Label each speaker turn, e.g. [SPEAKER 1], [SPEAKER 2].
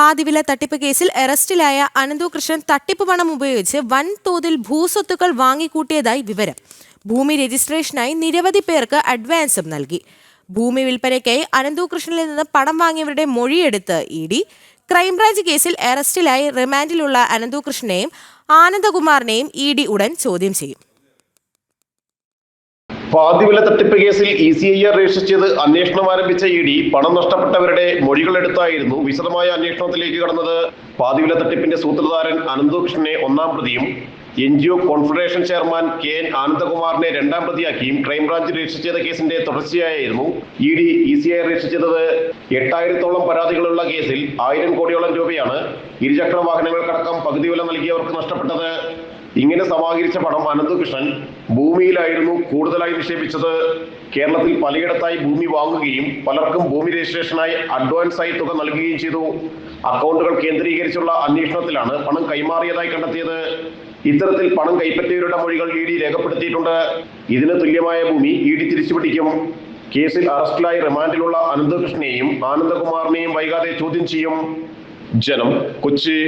[SPEAKER 1] പാതിവില തട്ടിപ്പ് കേസിൽ അറസ്റ്റിലായ അനന്തു കൃഷ്ണൻ തട്ടിപ്പ് പണം ഉപയോഗിച്ച് വൻതോതിൽ ഭൂസ്വത്തുക്കൾ വാങ്ങിക്കൂട്ടിയതായി വിവരം. ഭൂമി രജിസ്ട്രേഷനായി നിരവധി പേർക്ക് അഡ്വാൻസും നൽകി. ഭൂമി വിൽപ്പനയ്ക്കായി അനന്തു കൃഷ്ണനിൽ നിന്ന് പണം വാങ്ങിയവരുടെ മൊഴിയെടുത്ത് ഇ ഡി. ക്രൈംബ്രാഞ്ച് കേസിൽ അറസ്റ്റിലായി റിമാൻഡിലുള്ള അനന്തു കൃഷ്ണനെയും ആനന്ദകുമാറിനെയും ഇ ഡി ഉടൻ ചോദ്യം ചെയ്യും.
[SPEAKER 2] പാതിവില തട്ടിപ്പ് കേസിൽ E C I R register ചെയ്ത് അന്വേഷണം ആരംഭിച്ച ഇ ഡി പണം നഷ്ടപ്പെട്ടവരുടെ മൊഴികളെടുത്തായിരുന്നു വിശദമായ അന്വേഷണത്തിലേക്ക് കടന്നത്. പാതിവില തട്ടിപ്പിന്റെ സൂത്രധാരൻ അനന്തകൃഷ്ണനെ ഒന്നാം പ്രതിയും N G O confederation chairman K N ആനന്ദകുമാറിനെ രണ്ടാം പ്രതിയാക്കിയും ക്രൈംബ്രാഞ്ച് രജിസ്റ്റർ ചെയ്ത കേസിന്റെ തുടർച്ചയായിരുന്നു. E D E C I register ചെയ്തത് എട്ടായിരത്തോളം പരാതികളുള്ള കേസിൽ ആയിരം കോടിയോളം രൂപയാണ് ഇരുചക്ര വാഹനങ്ങൾക്കടക്കം പകുതി വില നൽകിയവർക്ക് നഷ്ടപ്പെട്ടത്. ഇങ്ങനെ സമാഹരിച്ച പണം അനന്തകൃഷ്ണൻ ഭൂമിയിലായിരുന്നു കൂടുതലായി നിക്ഷേപിച്ചത്. കേരളത്തിൽ പലയിടത്തായി ഭൂമി വാങ്ങുകയും പലർക്കും ഭൂമി രജിസ്ട്രേഷനായി അഡ്വാൻസായി തുക നൽകുകയും ചെയ്തു. അക്കൗണ്ടുകൾ കേന്ദ്രീകരിച്ചുള്ള അന്വേഷണത്തിലാണ് പണം കൈമാറിയതായി കണ്ടെത്തിയത്. ഇത്തരത്തിൽ പണം കൈപ്പറ്റിയവരുടെ മൊഴികൾ ഇ ഡി രേഖപ്പെടുത്തിയിട്ടുണ്ട്. ഇതിന് തുല്യമായ ഭൂമി ഇ ഡി തിരിച്ചുപിടിക്കും. കേസിൽ അറസ്റ്റിലായി റിമാൻഡിലുള്ള അനന്തകൃഷ്ണനെയും ആനന്ദകുമാറിനെയും വൈകാതെ ചോദ്യം ചെയ്യും. ജനം കൊച്ചി.